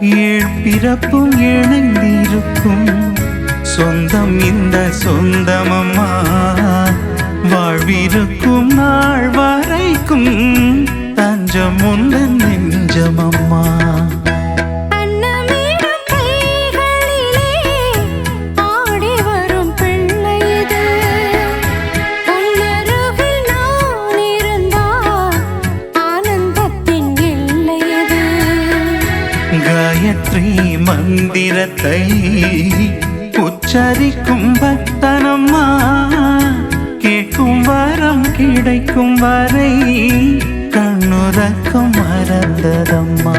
ஏழ் பிறப்பும் இணைந்திருக்கும்? சொந்தம் இந்த சொந்தமம்மா. வாழ்விருக்கும் நாள் காயத்ரி மந்திரத்தை உச்சரிக்கும் பக்தனம்மா. கேட்கும் வரம் கிடைக்கும் வரை கண்ணுறக்கும் மறந்ததம்மா.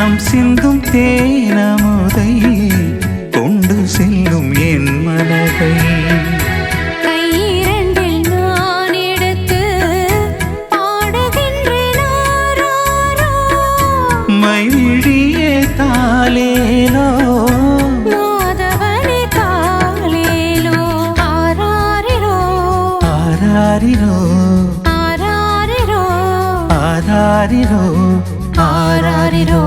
கண்ணம் சிந்தும் தேனமுதை கொண்டு செல்லும் என் மனதை. மைவிழியே தாலேலோ மாதவனே ஆராரிரோ ஆராரிரோ. ஆராரிரோ. ஆராரிரோ. ஆராரிரோ. ஆராரிரோ